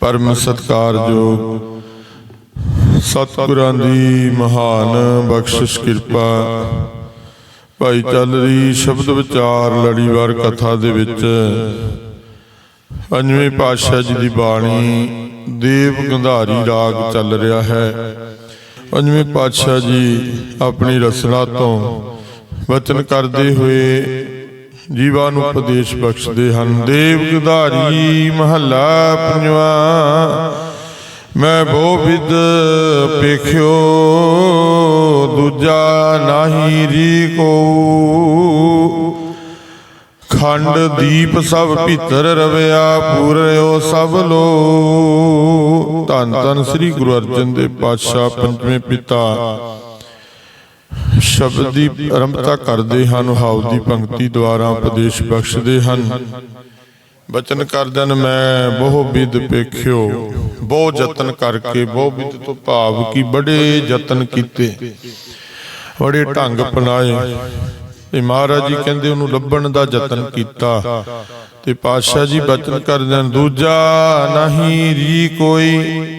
ਪਰਮ ਸਤਕਾਰਯੋਗ ਸਤਿਗੁਰਾਂ ਦੀ ਮਹਾਨ ਬਖਸ਼ਿਸ਼ ਕਿਰਪਾ। ਭਾਈ ਚੱਲ ਰਹੀ ਸ਼ਬਦ ਵਿਚਾਰ ਲੜੀਵਾਰ ਕਥਾ ਦੇ ਵਿੱਚ। ਪੰਜਵੇਂ ਪਾਤਸ਼ਾਹ ਜੀ ਦੀ ਬਾਣੀ, ਦੇਵ ਗੰਧਾਰੀ ਰਾਗ ਚੱਲ ਰਿਹਾ ਹੈ। ਪੰਜਵੇਂ ਪਾਤਸ਼ਾਹ ਜੀ ਆਪਣੀ ਰਸਨਾ ਤੋਂ ਵਚਨ ਕਰਦੇ ਹੋਏ ਜੀਵਾਂ ਨੂੰ ਉਪਦੇਸ਼ ਬਖਸ਼ਦੇ ਹਨ। ਦੇਵ ਗੰਧਾਰੀ ਮਹੱਲਾ ਪੰਜਵਾਂ। ਮੈਂ ਬਹੁ ਵਿਦ ਪੇਖਿਓ, ਦੂਜਾ ਨਾਹੀ ਰੀ ਕੋ ਖੰਡ ਦੀਪ ਸਭ ਭੀਤਰ ਰਵਿਆ ਪੂਰਿਓ ਸਭ ਲੋ ਧੰਨ ਧੰਨ ਸ੍ਰੀ ਗੁਰੂ ਅਰਜਨ ਦੇਵ ਪਾਤਸ਼ਾਹ, ਪੰਜਵੇਂ ਪਿਤਾ। ਸ਼ਬਦ ਦੀ ਆਰੰਭਤਾ ਕਰਦੇ ਹਨ, ਹਾਉ ਦੀ ਪੰਕਤੀ ਦੁਆਰਾ ਉਪਦੇਸ਼ ਬਖਸ਼ਦੇ ਹਨ। ਬਚਨ ਕਰਦਨ ਮੈਂ ਬਹੁ ਵਿਦ ਪੇਖਿਓ, ਬਹੁ ਯਤਨ ਕਰਕੇ, ਬਹੁ ਵਿਦ ਤੋਂ ਭਾਵ ਕੀ ਬੜੇ ਯਤਨ ਕੀਤੇ। ਬੜੇ ਢੰਗ ਅਪਣਾਏ। ਤੇ ਮਹਾਰਾਜ ਜੀ ਕਹਿੰਦੇ ਉਹਨੂੰ ਲੱਭਣ ਦਾ ਯਤਨ ਕੀਤਾ। ਤੇ ਪਾਤਸ਼ਾਹ ਜੀ ਬਚਨ ਕਰਦਨ ਦੂਜਾ ਨਹੀਂ ਰੀ ਕੋਈ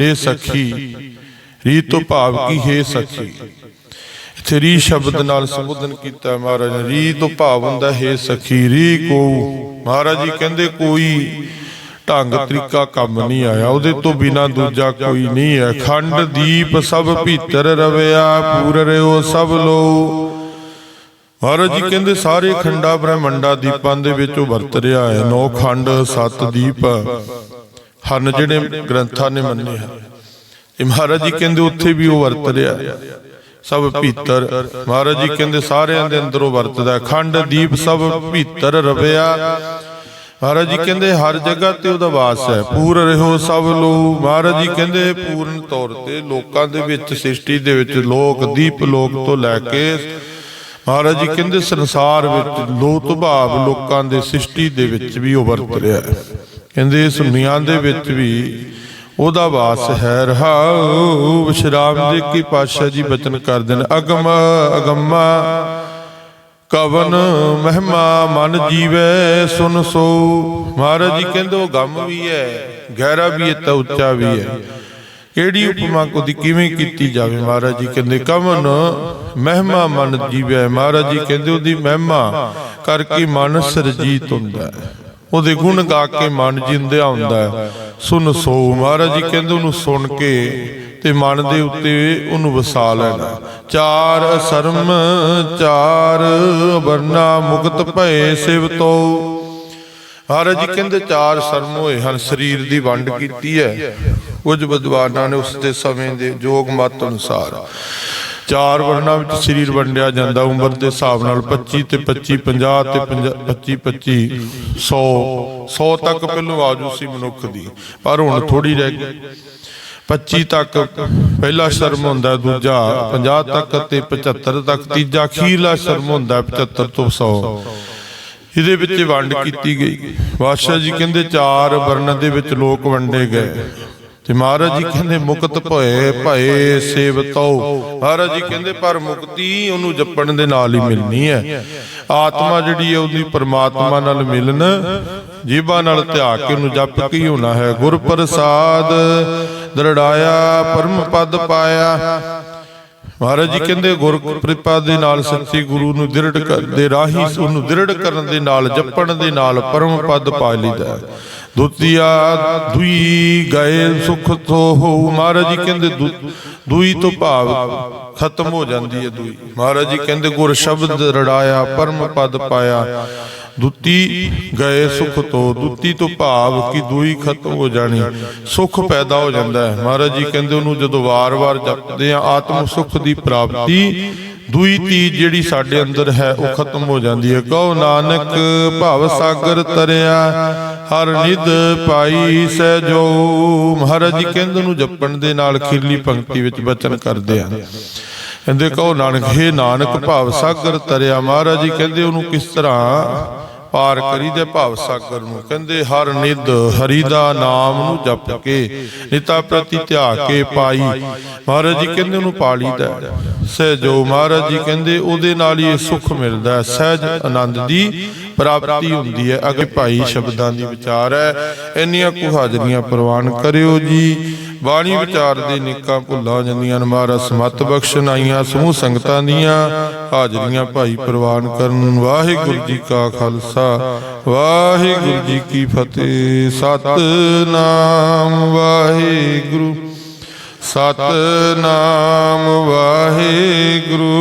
ਏ ਸਖੀ। ਰੀ ਤੋਂ ਭਾਵ ਕੀ ਹੈ ਸਖੀ? ਇੱਥੇ ਰੀ ਸ਼ਬਦ ਨਾਲ ਸੰਬੋਧਨ ਕੀਤਾ ਮਹਾਰਾਜ ਨੇ। ਰੀ ਤੋਂ ਭਾਵ ਹੁੰਦਾ ਹੈ, ਸਖੀ, ਰੀ ਕੋ ਮਹਾਰਾਜ ਜੀ ਕਹਿੰਦੇ, ਕੋਈ ਢੰਗ ਤਰੀਕਾ ਕੰਮ ਨਹੀਂ ਆਇਆ। ਉਹਦੇ ਤੋਂ ਬਿਨਾ ਦੂਜਾ ਕੋਈ ਨਹੀਂ ਹੈ। ਖੰਡ ਦੀਪ ਸਭ ਭੀਤਰ ਰਵਿਆ, ਪੂਰ ਰਿਓ ਸਭ ਲੋ। ਮਹਾਰਾਜ ਜੀ ਕਹਿੰਦੇ, ਸਾਰੇ ਖੰਡਾ ਬ੍ਰਹਮੰਡਾ ਦੀਪਾਂ ਦੇ ਵਿੱਚ ਉਹ ਵਰਤ ਰਿਹਾ ਹੈ। ਨੌ ਖੰਡ, ਸੱਤ ਦੀਪ ਹਨ ਜਿਹੜੇ ਗ੍ਰੰਥਾਂ ਨੇ ਮੰਨੇ ਹਨ। ਇਹ ਮਹਾਰਾਜ ਜੀ ਕਹਿੰਦੇ, ਉੱਥੇ ਵੀ ਉਹ ਵਰਤ ਰਿਹਾ ਹੈ। ਸਭ ਭੀਤਰ। ਮਹਾਰਾਜ ਜੀ ਕਹਿੰਦੇ, ਸਾਰਿਆਂ ਦੇ ਅੰਦਰੋਂ ਵਰਤਦਾ ਖੰਡ, ਦੀਪ ਸਭ ਭੀਤਰ ਰਵਿਆ। ਮਹਾਰਾਜ ਜੀ ਕਹਿੰਦੇ, ਹਰ ਜਗ੍ਹਾ ਤੇ ਉਹਦਾ ਵਾਸ ਹੈ। ਪੂਰ ਰਹੋ ਸਭ ਲੋ ਮਹਾਰਾਜ ਜੀ ਕਹਿੰਦੇ, ਪੂਰਨ ਤੌਰ ਤੇ ਲੋਕਾਂ ਦੇ ਵਿੱਚ, ਸ੍ਰਿਸ਼ਟੀ ਦੇ ਵਿੱਚ ਲੋਕ, ਦੀਪ ਲੋਕ ਤੋਂ ਲੈ ਕੇ ਮਹਾਰਾਜ ਜੀ ਕਹਿੰਦੇ, ਸੰਸਾਰ ਵਿੱਚ ਲੋਕ ਭਾਵ ਲੋਕਾਂ ਦੇ ਸ੍ਰਿਸ਼ਟੀ ਦੇ ਵਿੱਚ ਵੀ ਉਹ ਵਰਤ ਰਿਹਾ ਹੈ। ਕਹਿੰਦੇ, ਇਸ ਦੁਨੀਆਂ ਦੇ ਵਿੱਚ ਵੀ ਉਹਦਾ ਵਾਸ ਹੈ ਰਹਾਉ। ਵਿਸ਼ਰਾਮ ਦੇ ਕੀ ਪਾਤਸ਼ਾਹ ਜੀ ਬਚਨ ਕਰਦੇ ਨੇ ਅਗਮ, ਅਗਮਾ। ਕਵਨ ਮਹਿਮਾ ਮਨ ਜੀਵੇ ਸੁਨ ਸੋ। ਮਹਾਰਾਜ ਜੀ ਕਹਿੰਦੇ ਉਹ ਗਮ ਵੀ ਹੈ, ਗਹਿਰਾ ਵੀ ਹੈ, ਤਾਂ ਉੱਚਾ ਵੀ ਹੈ। ਕਿਹੜੀ ਉਪਮਾ ਕੋਦੀ ਕਿਵੇਂ ਕੀਤੀ ਜਾਵੇ? ਮਹਾਰਾਜ ਜੀ ਕਹਿੰਦੇ, ਕਵਨ ਮਹਿਮਾ ਮਨ ਜੀਵੇ। ਮਹਾਰਾਜ ਜੀ ਕਹਿੰਦੇ, ਉਹਦੀ ਮਹਿਮਾ ਕਰਕੇ ਮਨ ਸਰਜੀਤ ਹੁੰਦਾ ਹੈ। ਉਹਦੇ ਗੁਣ ਗਾ ਕੇ ਮਨ ਜਿੰਦਿਆ ਹੁੰਦਾ ਹੈ। ਸੁਨ ਸੋ ਮਹਾਰਾਜ ਜੀ ਕਹਿੰਦੇ ਉਹਨੂੰ ਸੁਣ ਕੇ ਤੇ ਮਨ ਦੇ ਉੱਤੇ ਉਹਨੂੰ ਵਸਾ ਲੈਣਾ। ਚਾਰ ਸਰਮ ਚਾਰ ਵਰਨਾ ਮੁਕਤ ਭਏ ਸਿਵਤੋ ਮਹਾਰਾਜ ਜੀ ਕਹਿੰਦੇ ਚਾਰ ਸਰਮ ਹੋਏ ਹਨ, ਸਰੀਰ ਦੀ ਵੰਡ ਕੀਤੀ ਹੈ। ਕੁਝ ਵਿਦਵਾਨਾਂ ਨੇ ਉਸ ਦੇ ਸਮੇਂ ਦੇ ਜੋਗ ਮਤ ਅਨੁਸਾਰ ਚਾਰ ਵਰਨਾਂ ਵਿੱਚ ਸਰੀਰ ਵੰਡਿਆ ਜਾਂਦਾ, ਉਮਰ ਦੇ ਹਿਸਾਬ ਨਾਲ 25 ਤੇ 25 50 ਤੇ 25 25 100 100 ਤੱਕ ਪਹਿਲੋਂ ਆਜੂ ਸੀ ਮਨੁੱਖ ਦੀ। ਪਰ ਹੁਣ ਥੋੜੀ ਰਹਿ ਗਈ। 25 ਤੱਕ ਪਹਿਲਾ ਸ਼ਰਮ ਹੁੰਦਾ, ਦੂਜਾ 50 ਤੱਕ ਤੇ 75 ਤੱਕ, ਤੀਜਾ ਅਖੀਰਲਾ ਸ਼ਰਮ ਹੁੰਦਾ ਹੈ 75 ਤੋਂ 100 ਇਹਦੇ ਵਿੱਚ ਵੰਡ ਕੀਤੀ ਗਈ। ਬਾਦਸ਼ਾਹ ਜੀ ਕਹਿੰਦੇ, ਚਾਰ ਵਰਣ ਦੇ ਵਿੱਚ ਲੋਕ ਵੰਡੇ ਗਏ। ਤੇ ਮਹਾਰਾਜ ਜੀ ਕਹਿੰਦੇ ਮੁਕਤ ਭਏ ਭਏ ਸੇਵਤੋ ਮਹਾਰਾਜ ਜੀ ਕਹਿੰਦੇ ਪਰ ਮੁਕਤੀ ਉਹਨੂੰ ਜਪਣ ਦੇ ਨਾਲ ਹੀ ਮਿਲਣੀ ਹੈ। ਆਤਮਾ ਜਿਹੜੀ ਹੈ ਉਹਦੀ ਪਰਮਾਤਮਾ ਨਾਲ ਮਿਲਣ ਜੀਬਾਂ ਨਾਲ ਧਿਆ ਕੇ ਉਹਨੂੰ ਜਪ ਕੇ ਹੀ? ਹੋਣਾ ਹੈ? ਗੁਰ ਪ੍ਰਸਾਦ ਦਰੜਾਇਆ ਪਰਮ ਪਦ ਪਾਇਆ। ਮਹਾਰਾਜ ਜੀ ਕਹਿੰਦੇ ਗੁਰ ਕਿਰਪਾ ਦੇ ਨਾਲ ਸੱਚੇ ਗੁਰੂ ਨੂੰ ਦ੍ਰਿੜ ਕਰਦੇ ਰਾਹੀ ਉਹਨੂੰ ਦ੍ਰਿੜ ਕਰਨ ਦੇ ਨਾਲ ਜਪਣ ਦੇ ਨਾਲ ਪਰਮ ਪਦ ਪਾ ਲਈਦਾ। ਦੁਤੀਆ ਦੁਈ ਗਏ ਸੁਖ ਤੋ ਹੋ ਮਹਾਰਾਜ ਜੀ ਕਹਿੰਦੇ ਦੁਈ ਤੋਂ ਭਾਵ ਖਤਮ ਹੋ ਜਾਂਦੀ ਹੈ ਦੁਈ। ਮਹਾਰਾਜ ਜੀ ਕਹਿੰਦੇ ਗੁਰ ਸ਼ਬਦ ਰੜਾਇਆ, ਪਰਮ ਪਦ ਪਾਇਆ। ਦੁੱਤੀ ਗਏ ਸੁਖ ਤੋਂ, ਦੁੱਤੀ ਤੋਂ ਭਾਵ ਕਿ ਦੂਈ ਖਤਮ ਹੋ ਜਾਣੀ। ਸੁਖ ਪੈਦਾ ਹੋ ਜਾਂਦਾ ਹੈ। ਮਹਾਰਾਜ ਜੀ ਕਹਿੰਦੇ ਉਹਨੂੰ ਜਦੋਂ ਵਾਰ-ਵਾਰ ਜਪਦੇ ਆ, ਆਤਮ ਸੁਖ ਦੀ ਪ੍ਰਾਪਤੀ ਦੂਈ ਤੀ ਜਿਹੜੀ ਸਾਡੇ ਅੰਦਰ ਹੈ, ਉਹ ਖਤਮ ਹੋ ਜਾਂਦੀ ਹੈ। ਕਹੋ ਨਾਨਕ, ਭਵ ਸਾਗਰ ਤਰਿਆ, ਹਰ ਨਿਧ ਪਾਈ ਸਹਿਜੋ ਮਹਾਰਾਜ ਜੀ ਕਹਿੰਦੇ ਨੂੰ ਜਪਣ ਦੇ ਨਾਲ ਖਿਰਲੀ ਪੰਕਤੀ ਵਿੱਚ ਬਚਨ ਕਰਦੇ ਹਨ। ਕਹਿੰਦੇ ਕਹੋ ਨਾਨਕ, ਹੈ ਨਾਨਕ, ਭਾਵ ਸਾਗਰ ਤਰਿਆ। ਮਹਾਰਾਜ ਜੀ ਕਹਿੰਦੇ ਉਹਨੂੰ ਕਿਸ ਤਰ੍ਹਾਂ ਪਾਰ ਕਰੀਦੇ ਭਵ ਸਾਗਰ ਨੂੰ। ਕਹਿੰਦੇ, ਹਰ ਨਿਧ ਹਰੀ ਦਾ ਨਾਮ ਨੂੰ ਜਪ ਕੇ, ਨਿਤਾ ਪ੍ਰਤੀ ਧਿਆ ਕੇ ਪਾਈ। ਮਹਾਰਾਜ ਜੀ ਕਹਿੰਦੇ, ਉਹਨੂੰ ਪਾ ਲਈਦਾ ਹੈ। ਸਹਿਜੋ ਮਹਾਰਾਜ ਜੀ ਕਹਿੰਦੇ, ਉਹਦੇ ਨਾਲ ਹੀ ਇਹ ਸੁੱਖ ਮਿਲਦਾ ਸਹਿਜ ਆਨੰਦ ਦੀ ਪ੍ਰਾਪਤੀ ਹੁੰਦੀ ਹੈ। ਅੱਗੇ ਭਾਈ ਸ਼ਬਦਾਂ ਦੀ ਵਿਚਾਰ ਹੈ। ਇੰਨੀਆਂ ਕੁ ਹਾਜ਼ਰੀਆਂ ਪ੍ਰਵਾਨ ਕਰਿਓ ਜੀ। ਬਾਣੀ ਵਿਚਾਰ ਦੇ ਨਿੱਕਾ ਭੁੱਲਾਂ ਜਾਂਦੀਆਂ ਨੇ ਸਮਤ ਬਖਸ਼ਣ ਆਈਆਂ ਸਮੂਹ ਸੰਗਤਾਂ ਦੀਆਂ, ਹਾਜ਼ਰੀਆਂ ਭਾਈ ਪ੍ਰਵਾਨ ਕਰਨ। ਵਾਹਿਗੁਰੂ ਜੀ ਕਾ ਖਾਲਸਾ, ਵਾਹਿਗੁਰੂ ਜੀ ਕੀ ਫਤਿਹ। ਸਤਨਾਮ ਵਾਹਿਗੁਰੂ ਸਤਨਾਮ ਵਾਹਿਗੁਰੂ।